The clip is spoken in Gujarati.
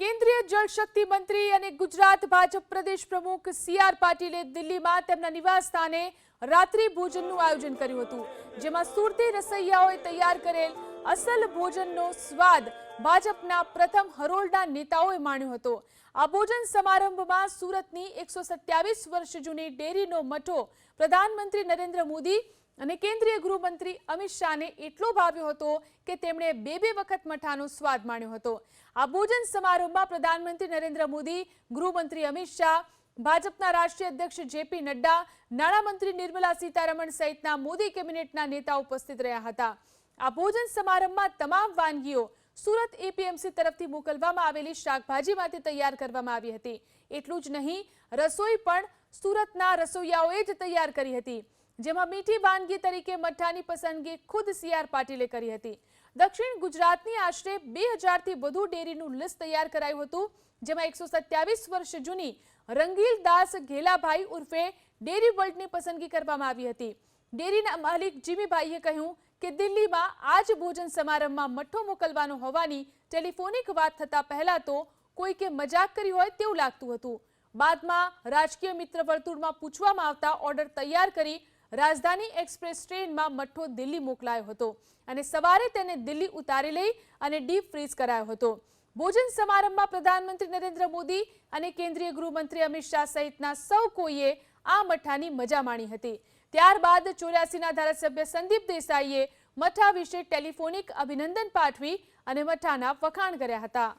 કેન્દ્રીય જળશક્તિ મંત્રી અને ગુજરાત ભાજપ પ્રદેશ પ્રમુખ સી આર પાટીલે દિલ્હીમાં તેમના નિવાસ સ્થાને રાત્રિ ભોજનનું આયોજન કર્યું હતું, જેમાં સુરતી રસૈયાઓએ તૈયાર કરેલ અસલ ભોજનનો સ્વાદ ભાજપના પ્રથમ હરોળના નેતાઓએ માણ્યો હતો. આ ભોજન સમારંભમાં સુરતની એકસો સત્યાવીસ વર્ષ જૂની ડેરીનો મઠો પ્રધાનમંત્રી નરેન્દ્ર મોદી અને કેન્દ્રીય ગૃહમંત્રી અમિત શાહને એટલો ભાવ્યો હતો કે તેમણે બે બે વખત મઠાનો સ્વાદ માણ્યો હતો. આ ભોજન સમારોહમાં પ્રધાનમંત્રી નરેન્દ્ર મોદી, ગૃહમંત્રી અમિત શાહ, ભાજપના રાષ્ટ્રીય અધ્યક્ષ જેપી નડ્ડા નાણામંત્રી નિર્મલા સીતારમણ સહિતના મોદી કેબિનેટના નેતાઓ ઉપસ્થિત રહ્યા હતા. આ ભોજન સમારંભમાં તમામ વાનગીઓ સુરત એપીએમસી તરફથી મોકલવામાં આવેલી શાકભાજીમાંથી તૈયાર કરવામાં આવી હતી. એટલું જ નહીં, રસોઈ પણ સુરતના રસોઈયાઓએ જ તૈયાર કરી હતી. જેમાં મીઠી વાનગી તરીકે મઠ્ઠાની પસંદગી ખુદ સીઆર પાટીલે કરી હતી. દક્ષિણ ગુજરાતની આશરે બે હજારથી વધુ ડેરીનું લિસ્ટ તૈયાર કરાયું હતું, જેમાં એકસો સત્યાવીસ વર્ષ જૂની રંગીલ દાસ ઘેલાભાઈ ઉર્ફે ડેરી વર્લ્ડની પસંદગી કરવામાં આવી હતી. ડેરીના માલિક જીમીભાઈએ કહ્યું કે દિલ્હીમાં આજ ભોજન સમારંભમાં મઠ્ઠો મોકલવાનો હોવાની ટેલિફોનિક વાત થતા પહેલા તો કોઈકે મજાક કરી હોય તેવું લાગતું હતું. બાદમાં રાજકીય મિત્ર વર્તુળમાં પૂછવામાં આવતા ઓર્ડર તૈયાર કરી રાજધાની એક્સપ્રેસ ટ્રેનમાં મઠ્ઠો દિલ્હી મોકલાયો હતો અને સવારે તેને દિલ્હી ઉતારી લઈ અને ડીપ ફ્રીઝ કરાયો હતો. ભોજન સમારંભમાં પ્રધાનમંત્રી નરેન્દ્ર મોદી અને કેન્દ્રીય ગૃહમંત્રી અમિત શાહ સહિતના સૌ કોઈએ આ મઠ્ઠાની મજા માણી હતી. ત્યારબાદ ચોર્યાસીના ધારાસભ્ય સંદીપ દેસાઈએ મઠા વિશે ટેલિફોનિક અભિનંદન પાઠવી અને મઠ્ઠાના વખાણ કર્યા હતા.